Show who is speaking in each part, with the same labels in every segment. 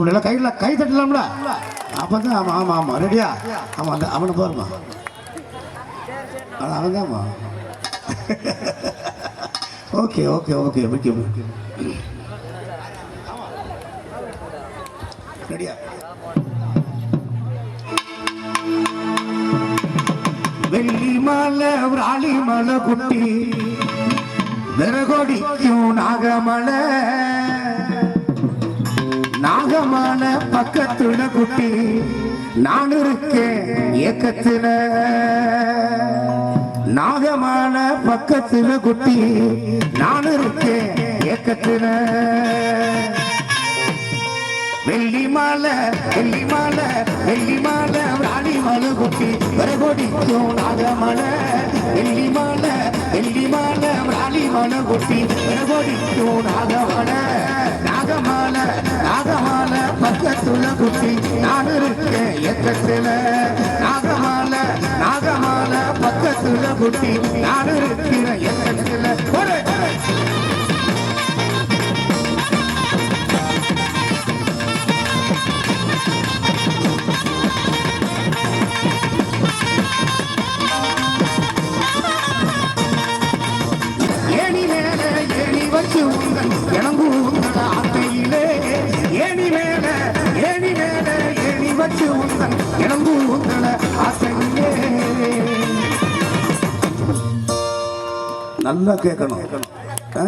Speaker 1: உன்னெல்லாம் கையில் கை தட்டலாம்ல. அப்போ தான் ஆமாம் ஆமாம் ஆமாம் ரெடியா? ஆமாம் அந்த அவனை பாருமா அது அவன் தான்மா. ஓகே ஓகே ஓகே ஓகே ரெடியா? வெள்ளி மலை ஒரு ராளி மலை குட்டி விறகொடிக்கும் நாகமலை. நாகமான பக்கத்துல குட்டி நான் இருக்கேன் ஏக்கத்துல. நாகமான பக்கத்துல குட்டி நான் இருக்கேன் ஏக்கத்துல. வெள்ளி மாலை வெள்ளி மாலை வெள்ளி மாலை. ராணி மலை குட்டி வரகொடிக்கும் நாகமலை வெள்ளி மாலை வெள்ளி மாலை குட்டி வரகொடிக்கும் நாகமலை நாகமாலை நாகமாலை பக்கத்துல குட்டி நான் இருக்கேன் எக்கத்துல. நாகமாலை நாகமாலை பக்கத்துல குட்டி நான் இருக்கிற எக்கத்துல. ஒரு. ஏணி உங்கள் இளங்கு உங்கள் ஆத்தையிலே ஏணி மேல ஏணி மேல ஏணி வச்சு உங்கள் இளங்கு உங்கள் ஆத்தையிலே நல்லா கேட்கணும் ஆ?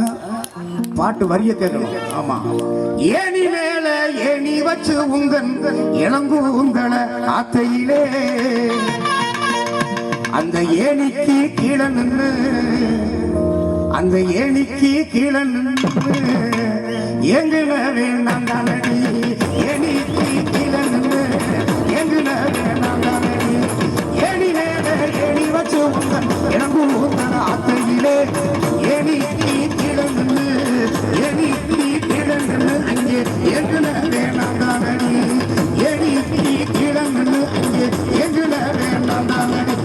Speaker 1: பாட்டு வரிய கேட்கணும் ஆமா ஏணி மேல ஏணி வச்சு உங்கள் இளங்கு உங்கள் ஆத்தையிலே அந்த ஏணிக்கு கீழே நின்று அந்த ஏணிக்கு கீழே நின்று எங்குன வேணாம் தானடி ஏணிக்கு கீழே நின்று எங்குன வேணாம் தானடி ஏணி மேல ஏணி வச்சு உங்கள் இறங்கு உங்கள் ஆத்தையிலே. ஏணிக்கு கீழே நின்று ஏணிக்கு கீழே நின்று அங்கே எங்குன வேணாம் தானடி ஏணிக்கு கீழே நின்று அங்கே எங்குன வேணாம் தானடி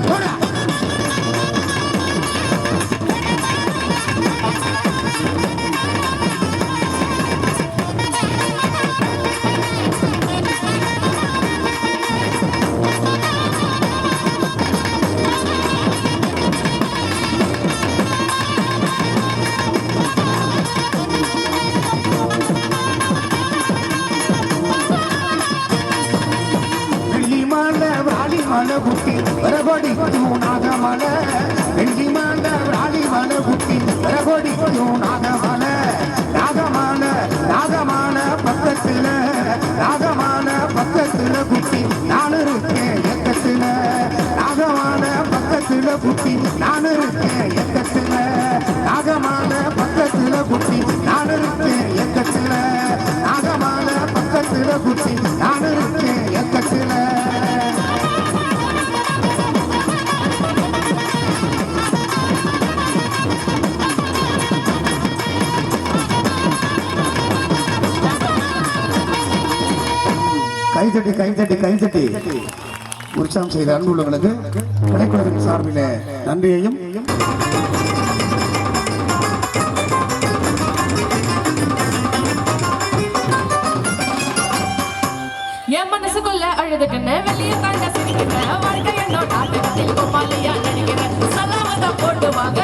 Speaker 1: இருக்கேன் எக்கத்துல நாகமான பக்கத்துல குட்டி நான் இருக்கேன் எக்கத்துல நாகமான பக்கத்துல குட்டி நான் இருக்கேன் எக்கத்துல கைதட்டி கைதட்டி கைதட்டி. உற்சாகம் செய்த அன்புள்ளவர்களுக்கு கலைக்குழுவின் சார்பில் நன்றியையும்.
Speaker 2: என் மனசுக்குள்ள அழுதுக்குன்னு வெளியே தாங்க சிரிக்கிறேன் வாழ்க்கை என்னோட ஆட்டத்தில் கோமாளியா நடிக்கிறேன் சலாமதா போட்டு வாங்க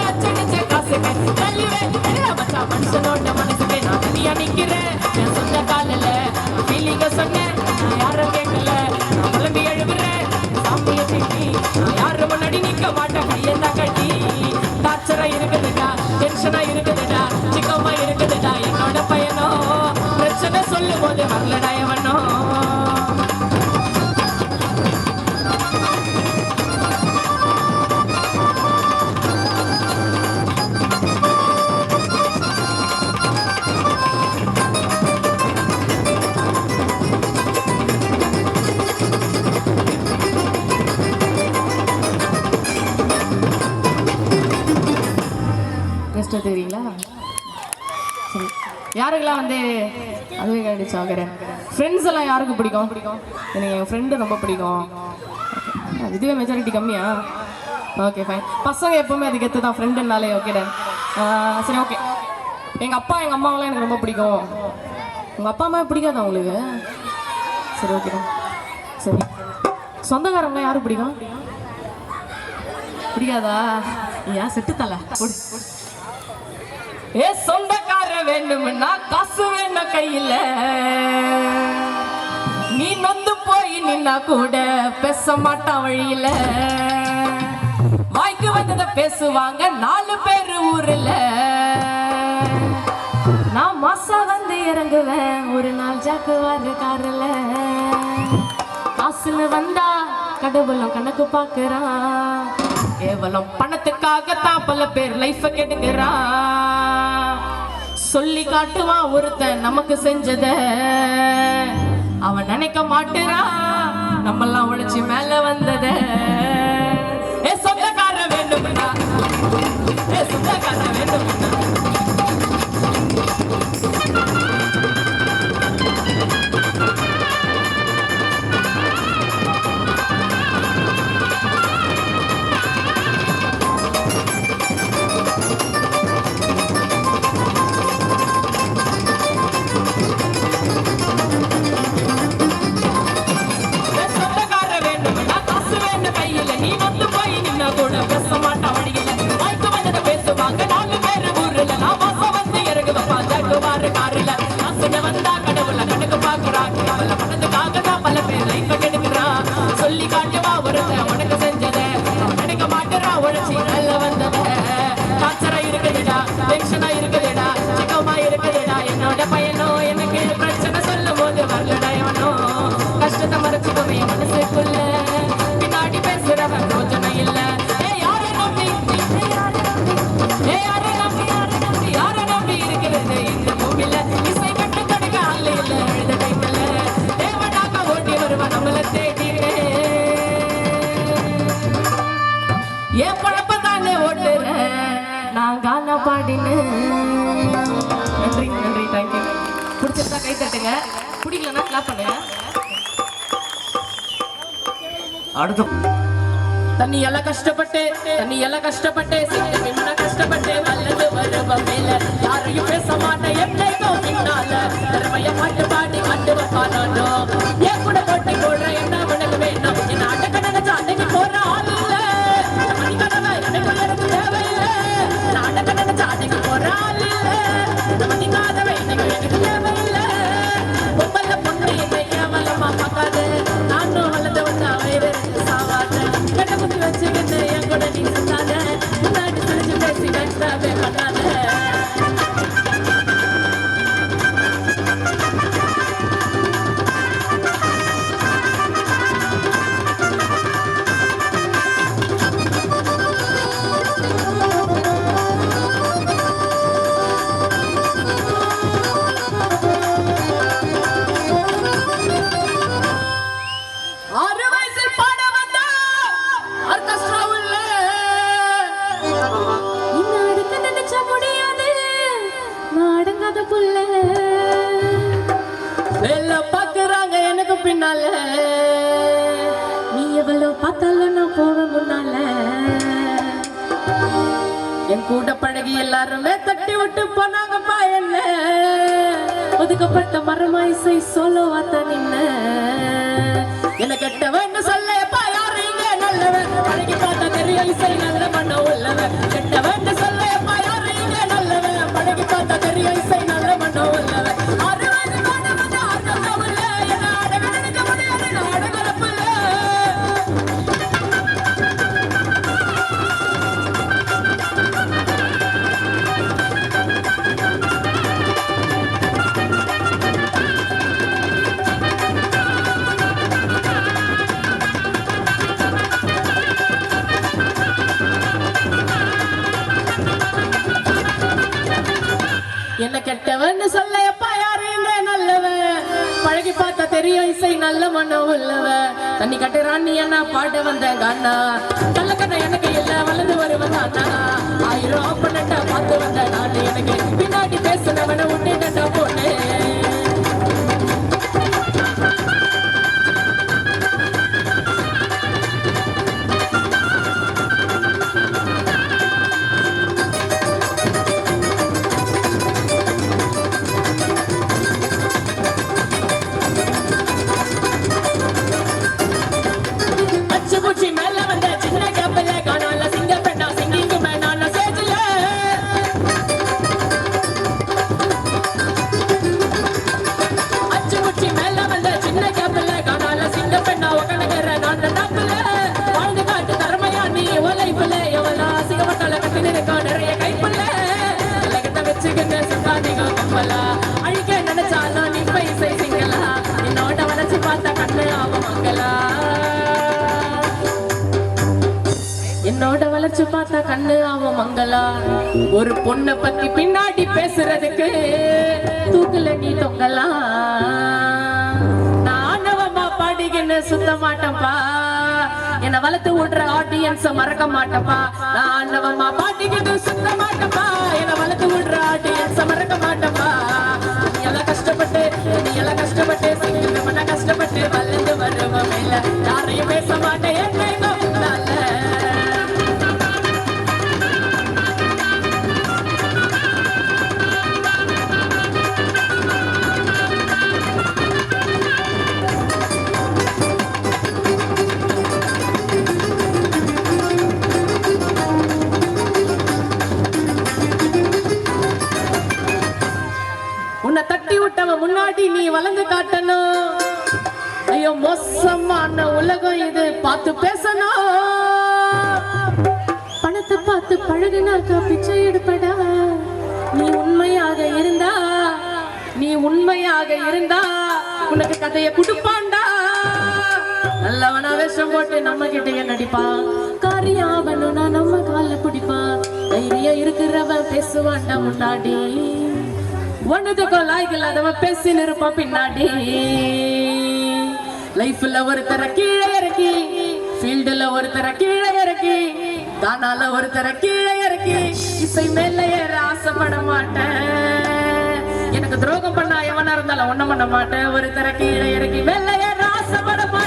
Speaker 2: சரி. யாருக்கெல்லாம் வந்து அதுவே கண்டிச்சு வாங்குறேன் ஃப்ரெண்ட்ஸ் எல்லாம் யாருக்கு பிடிக்கும்? பிடிக்கும் எனக்கு என் ஃப்ரெண்டு ரொம்ப பிடிக்கும். இதுவே மெஜாரிட்டி கம்மியா? ஓகே ஃபைன் பசங்க எப்பவுமே அதுக்கு எத்து தான் ஃப்ரெண்டுனாலே ஓகே சரி ஓகே எங்கள் அப்பா எங்கள் அம்மாவெல்லாம் எனக்கு ரொம்ப பிடிக்கும். உங்கள் அப்பா அம்மா பிடிக்காதா உங்களுக்கு? சரி ஓகே சரி. சொந்தக்காரங்க யாரும் பிடிக்கும்? பிடிக்காதா? ஏன் செட்டு தலை ஏ சொந்தக்கார வேண்டும்னா காசு வேணும் கையில. நீ நொந்து போய் நின்னா கூட பேச மாட்டான் வழியில. வாய்க்கு வந்தத பேசுவாங்க நாலு பேர் ஊர்ல. நான் மாசா வந்து இறங்குவேன் ஒரு நாள் ஜாக்குவாரு காரில். காசுன்னு வந்தா கடவுளும் கணக்கு பார்க்கறான். கேவலம் பணத்துக்காகத்தான் பல பேர் லைஃப கெடுக்கிறான். சொல்லி காட்டுவான் ஒருத்தன் நமக்கு செஞ்சத. அவன் நினைக்க மாட்டேறான் நம்மெல்லாம் உழைச்சி மேல வந்தத. ஏ சொந்தக்கார வேண்டும்னா ஏ சொந்தக்கார வேண்டும்னா தட்டுங்க பிடிக்கலன்னா கிளாப் பண்ணுங்க.
Speaker 1: அடுத்து.
Speaker 2: தண்ணி எல்லாம் கஷ்டப்பட்டு தண்ணி எல்லாம் கஷ்டப்பட்டு சிங்க மின்ன கஷ்டப்பட்டு வல்லது வருவ மேல. யாரையும் பேச மாட்டேன் எப்படியோ பின்னால திறமைய பாட்டு பாடி கண்டு வைப்பானோ என் கூட போட்டி போடுற என்ன உனக்கு எல்லாருமே தட்டி விட்டு போனாங்கப்பா என்ன? ஒதுக்கப்பட்ட மரமா இசை சோலோ வாத்த நின்ன? என்ன கெட்டவன் சொல்ல என்ன கெட்டவன்னு சொல்ல எப்பா யாரு? இங்க நல்லவன். பழகி பார்த்தா தெரியும் இசை நல்ல மனம் உள்ளவன். தண்ணி கட்டுறான் நீ என்ன பாட வந்த கண்ணா நல்ல கண்ணா எனக்கு இல்ல வளர்ந்து வருவன் அண்ணா. ஆயிரம் அப்பனட்ட பார்த்து வந்த நான் எனக்கு. பின்னாடி பேசுனவன உண்டு என்ன ஓடுற ஆடியன்ஸ மறக்க மாட்டப்பா உலகம் இது பார்த்து பேசணும். பணத்தை பார்த்து பழகினாக்கா பிச்சை எடுப்படா. நீ உண்மையாக இருந்தா நீ உண்மையாக இருந்தா உனக்கு கதைய குடுப்பான்டா. நல்லவனா வேஷம் போட்டு நம்ம கிட்டயே நடிப்பான் காரியாவனுனா நம்ம கால பிடிப்பான். தைரியம் இருக்கிறவன் பேசுவான்டா முன்னாடி. ஒன்னதுக்கும் லாய்க்கு இல்லாதவன் பேசின்னு இருப்பான் பின்னாடி. லைஃப்ல ஒருத்தர கீழே இறக்கி ஃபீல்டுல ஒருத்தர கீழே இறக்கி தானால ஒருத்தர கீழே இறக்கி இசை மேல ஏற ஆசைப்பட மாட்டேன். எனக்கு துரோகம் பண்ணா எவனா இருந்தாலும் ஒண்ணும் பண்ண மாட்டேன். ஒருத்தர கீழே இறக்கி மேல ஏற ஆசைப்பட மாட்டேன்.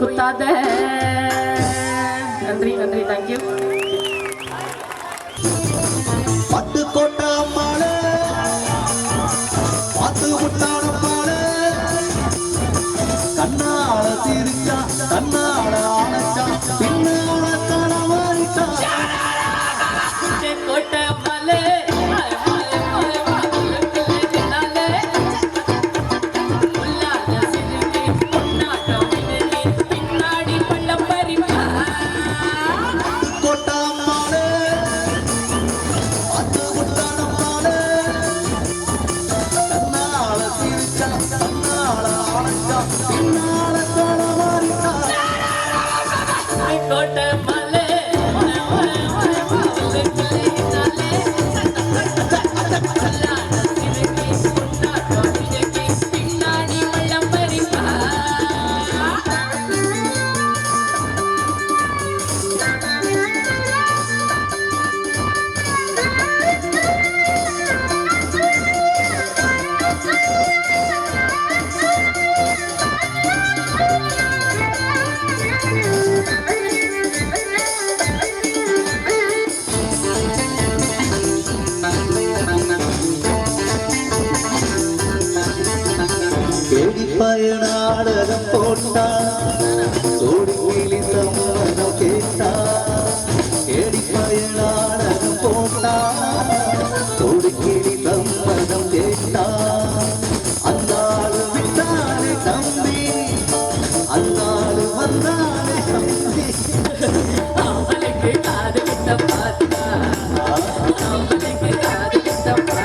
Speaker 2: பின்னால போய் the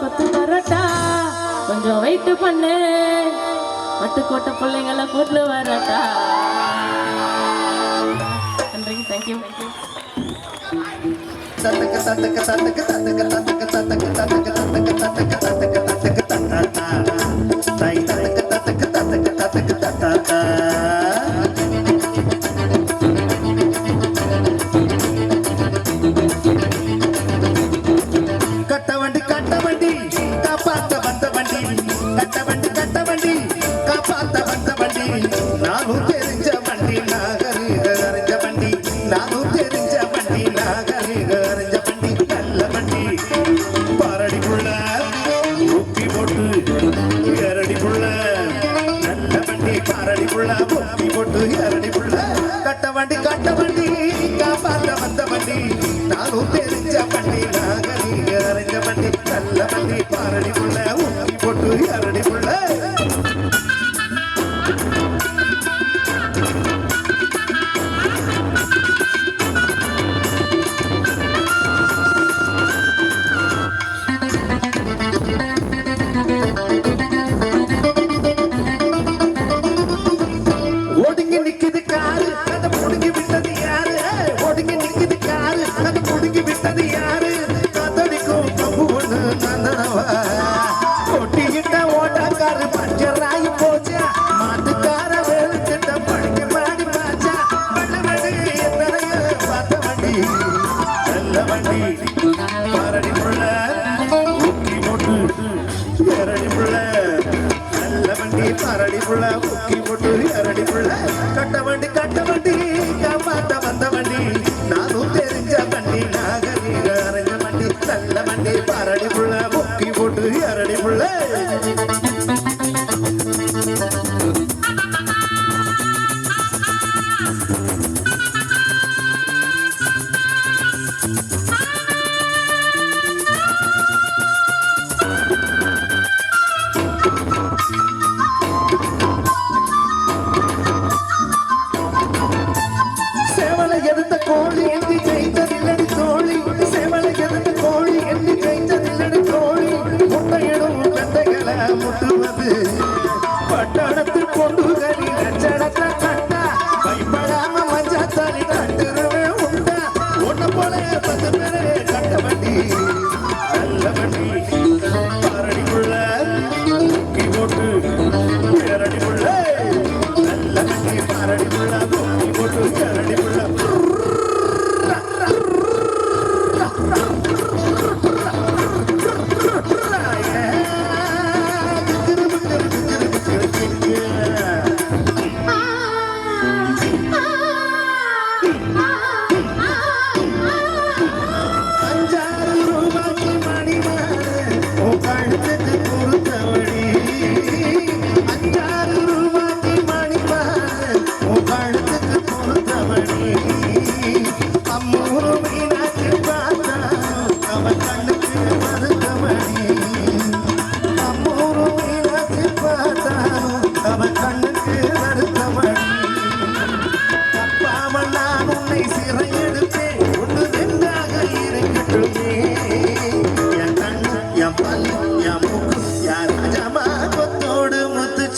Speaker 2: கொத்து பரோட்டா கொஞ்சம் வெயிட் பண்ணு வட்டுக்கோட்டை பிள்ளைங்களை கூட்டு வரட்டா நன்றிங்க தேங்க்யூ
Speaker 3: தத்தக்க தத்தக்க தத்தக்க தத்தக்க தத்தக்க தத்தக்க தத்தக்க தத்தக்க தத்தக்க சந்தக்க தத்தக்க தத்தக்க தத்தக்க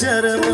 Speaker 3: ಚರಮ